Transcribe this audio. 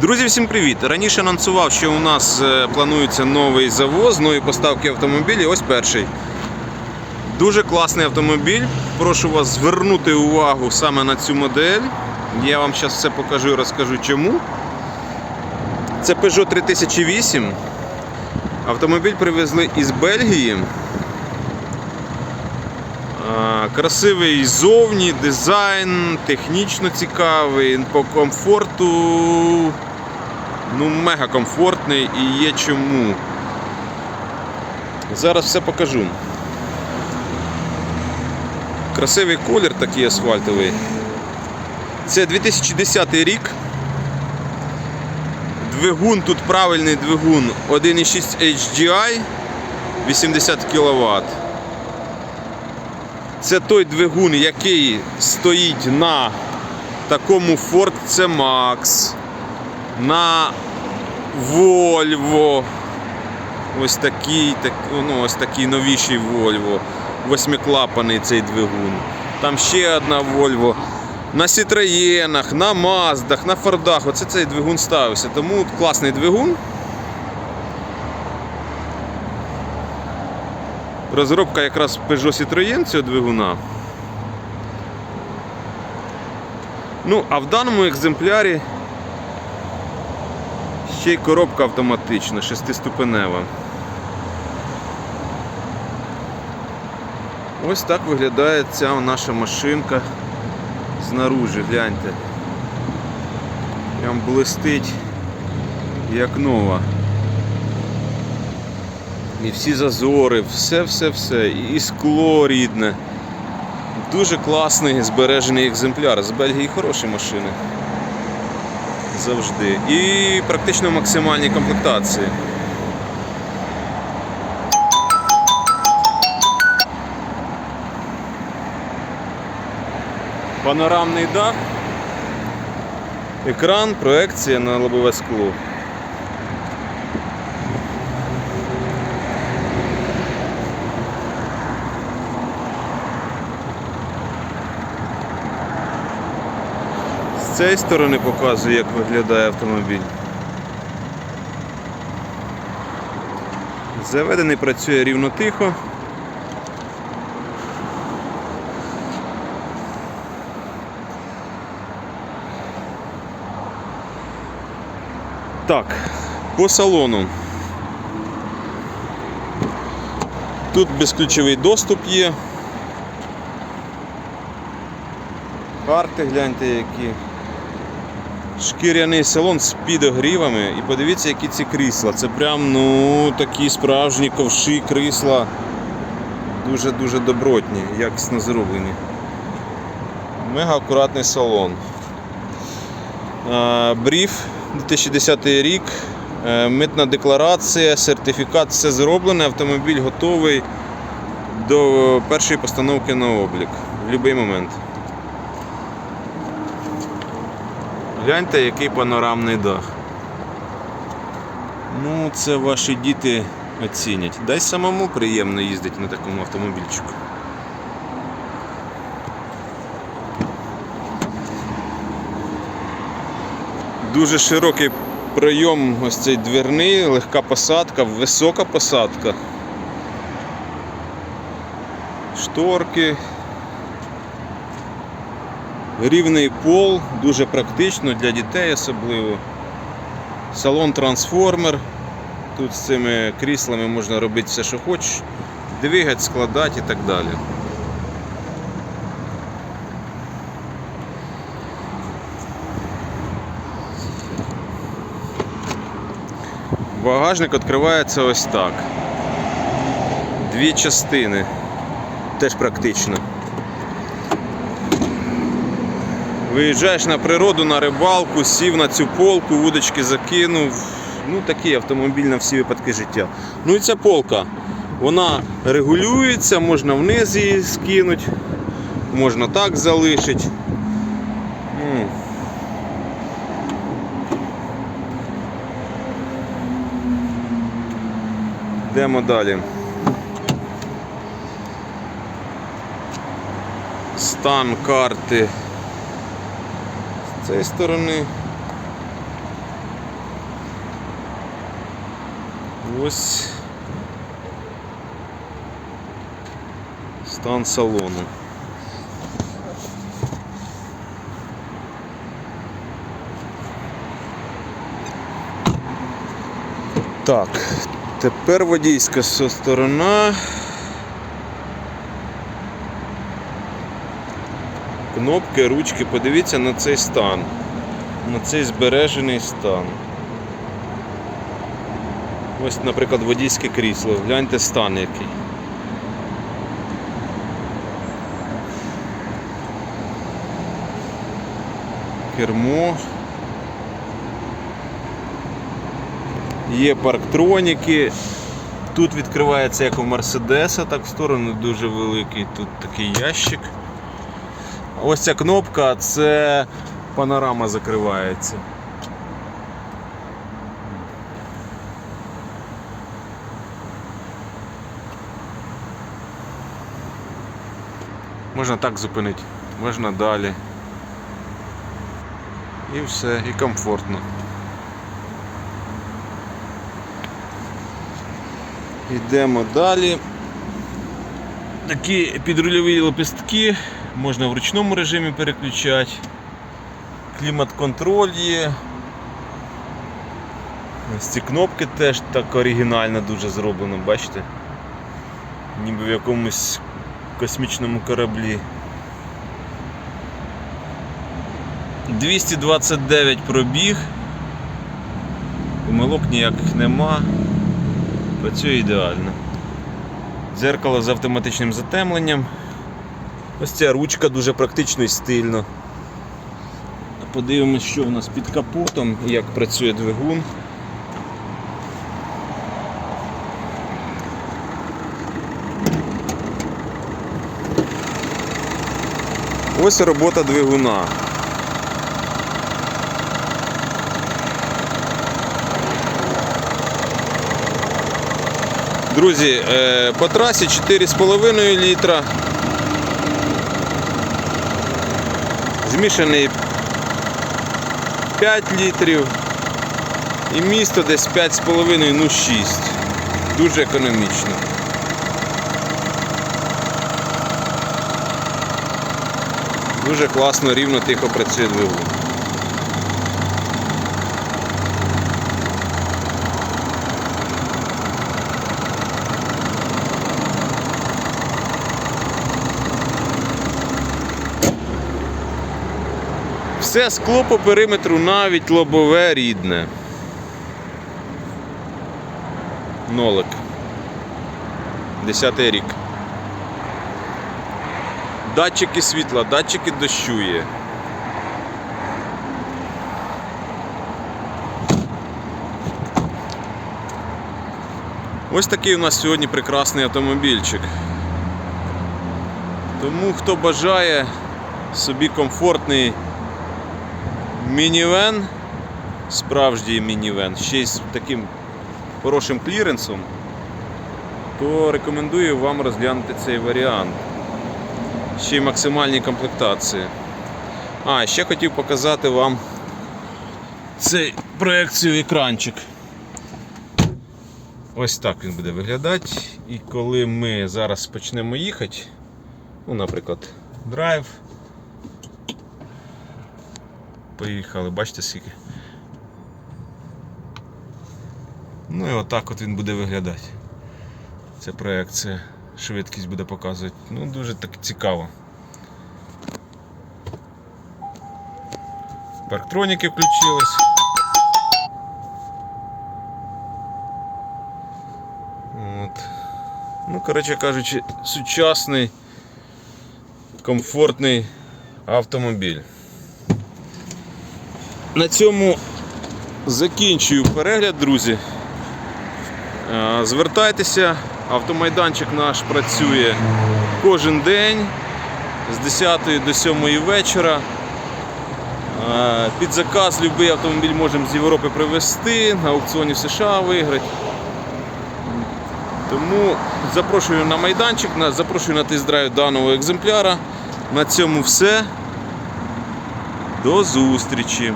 Друзі, всім привіт! Раніше анонсував, що у нас е, планується новий завоз, нові поставки автомобілів. Ось перший. Дуже класний автомобіль. Прошу вас звернути увагу саме на цю модель. Я вам зараз все покажу і розкажу чому. Це Peugeot 3008. Автомобіль привезли із Бельгії. Красивий ззовні, дизайн, технічно цікавий, по комфорту. Ну, мега комфортний і є чому. Зараз все покажу. Красивий колір такий асфальтовий. Це 2010 рік. Двигун тут правильний двигун 1,6 HDI 80 кВт. Це той двигун, який стоїть на такому Ford C-Max, на Volvo. Ось такий, так, ну, ось такий новіший Volvo. Восьмиклапаний цей двигун. Там ще одна Volvo. На Citroёnах, на Маздах, на Фордах. Оце цей двигун ставився. Тому класний двигун. Розробка якраз Peugeot Citroën цього двигуна. Ну, а в даному екземплярі ще й коробка автоматична, шестиступенева. Ось так виглядає ця наша машинка знаружи, гляньте. Прям блистить як нова. І всі зазори, все-все-все, і скло рідне. Дуже класний збережений екземпляр. З Бельгії хороші машини. Завжди. І практично максимальні комплектації. Панорамний дах, екран, проекція на лобове скло. Цієї сторони показую, як виглядає автомобіль. Заведений працює рівно тихо. Так, по салону. Тут безключовий доступ є. Карти гляньте які. Шкіряний салон з підогрівами. І подивіться, які ці крісла. Це прям ну, такі справжні ковші крісла. Дуже-дуже добротні, якісно зроблені. Мега акуратний салон. Бріф 2010 рік. Е, Митна декларація, сертифікат, все зроблене, автомобіль готовий до першої постановки на облік в будь-який момент. Гляньте, який панорамний дах. Ну, це ваші діти оцінять. Дай самому приємно їздити на такому автомобільчику. Дуже широкий прийом ось цей дверний, легка посадка, висока посадка. Шторки. Рівний пол, дуже практично для дітей особливо. Салон трансформер. Тут з цими кріслами можна робити все, що хочеш, двигати, складати і так далі. Багажник відкривається ось так. Дві частини. Теж практично. Виїжджаєш на природу, на рибалку, сів на цю полку, вудочки закинув. Ну такий автомобіль на всі випадки життя. Ну і ця полка. Вона регулюється, можна вниз її скинути, можна так залишити. Ну, Йдемо далі. Стан карти з цієї сторони. Ось стан салону. Так, тепер водійська сторона. Кнопки, ручки, подивіться на цей стан, на цей збережений стан. Ось, наприклад, водійське крісло. Гляньте стан який. Кермо. Є парктроніки. Тут відкривається як у Мерседеса, так в сторону дуже великий. Тут такий ящик. Ось ця кнопка це панорама закривається. Можна так зупинити, можна далі. І все, і комфортно. Йдемо далі. Такі підрульові лепестки можна в ручному режимі переключати. Клімат-контроль є. Ось ці кнопки теж так оригінально дуже зроблено, бачите? Ніби в якомусь космічному кораблі. 229 пробіг. Помилок ніяких нема. Працює ідеально. Дзеркало з автоматичним затемленням. Ось ця ручка дуже практично і стильно. Подивимось, що в нас під капотом як працює двигун. Ось робота двигуна. Друзі, е, по трасі 4,5 літра. Змішаний 5 літрів. І місто десь 5,5, ну 6. Дуже економічно. Дуже класно, рівно, тихо працює двигун. Все скло по периметру, навіть лобове рідне. Нолик. Десятий рік. Датчики світла, датчики дощу є. Ось такий у нас сьогодні прекрасний автомобільчик. Тому хто бажає собі комфортний мінівен, справжній мінівен, ще з таким хорошим кліренсом, то рекомендую вам розглянути цей варіант. Ще й максимальні комплектації. А, ще хотів показати вам цей проекцію екранчик. Ось так він буде виглядати. І коли ми зараз почнемо їхати, ну, наприклад, драйв. Поїхали, бачите скільки. Ну і отак от він буде виглядати. Це проекція. Швидкість буде показувати. Ну, дуже так цікаво. Парктроніки включились. От. Ну, коротше кажучи, сучасний, комфортний автомобіль. На цьому закінчую перегляд, друзі. Е, Звертайтеся, автомайданчик наш працює кожен день з 10 до 7 вечора. Е, Під заказ будь-який автомобіль можемо з Європи привезти, на аукціоні в США виграти. Тому запрошую на майданчик, запрошую на тест-драйв даного екземпляра. На цьому все. До зустрічі!